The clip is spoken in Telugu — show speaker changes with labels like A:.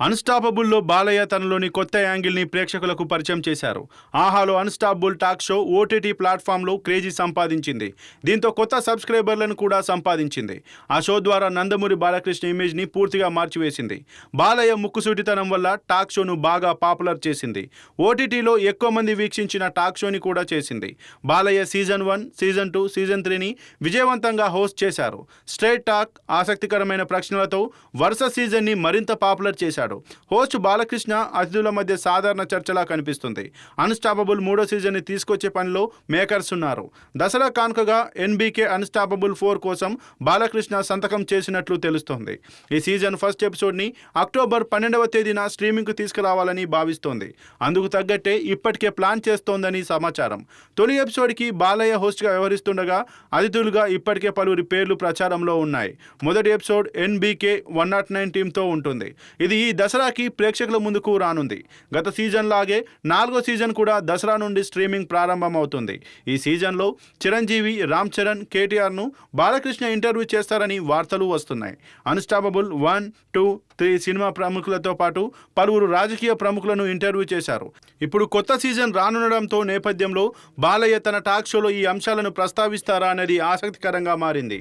A: అన్స్టాపబుల్లో బాలయ్య తనలోని కొత్త యాంగిల్ని ప్రేక్షకులకు పరిచయం చేశారు. ఆహాలో అన్స్టాపబుల్ టాక్ షో ఓటీటీ ప్లాట్ఫామ్లో క్రేజీ సంపాదించింది. దీంతో కొత్త సబ్స్క్రైబర్లను కూడా సంపాదించింది. ఆ షో ద్వారా నందమూరి బాలకృష్ణ ఇమేజ్ని పూర్తిగా మార్చివేసింది. బాలయ్య ముక్కుసూటితనం వల్ల టాక్ షోను బాగా పాపులర్ చేసింది. ఓటీటీలో ఎక్కువ మంది వీక్షించిన టాక్ షోని కూడా చేసింది. Balayya season one season two season త్రీని విజయవంతంగా హోస్ట్ చేశారు. స్ట్రైట్ టాక్ ఆసక్తికరమైన ప్రశ్నలతో వరుస సీజన్ని మరింత పాపులర్ చేశాడు. హోస్ట్ బాలకృష్ణ అతిథుల మధ్య సాధారణ చర్చలా కనిపిస్తుంది. అన్స్టాపబుల్ మూడో సీజన్ని తీసుకొచ్చే పనిలో మేకర్స్ ఉన్నారు. దసరా కానుకగా ఎన్బీకే అన్స్టాపబుల్ ఫోర్ కోసం బాలకృష్ణ సంతకం చేసినట్లు తెలుస్తోంది. ఈ సీజన్ ఫస్ట్ ఎపిసోడ్ని అక్టోబర్ పన్నెండవ తేదీన స్ట్రీమింగ్కు తీసుకురావాలని భావిస్తోంది. అందుకు తగ్గట్టే ఇప్పటికే ప్లాన్ చేస్తోందని సమాచారం. తొలి ఎపిసోడ్కి బాలయ్య హోస్ట్గా వ్యవహరిస్తుండగా అతిథులుగా ఇప్పటికే పలువురి పేర్లు ప్రచారంలో ఉన్నాయి. మొదటి episode NBK one nought nine టీంతో ఉంటుంది. ఇది ఈ దసరాకి ప్రేక్షకుల ముందుకు రానుంది. గత సీజన్ లాగే నాలుగో సీజన్ కూడా దసరా నుండి స్ట్రీమింగ్ ప్రారంభమవుతుంది. ఈ సీజన్లో చిరంజీవి రామ్ చరణ్ కేటీఆర్ను బాలకృష్ణ ఇంటర్వ్యూ చేస్తారని వార్తలు వస్తున్నాయి. Unstoppable one two three cinema ప్రముఖులతో పాటు పలువురు రాజకీయ ప్రముఖులను ఇంటర్వ్యూ చేశారు. ఇప్పుడు కొత్త సీజన్ రానుండడంతో నేపథ్యంలో బాలయ్య తన టాక్ షోలో ఈ అంశాలను ప్రస్తావిస్తారా అనేది ఆసక్తికరంగా మారింది.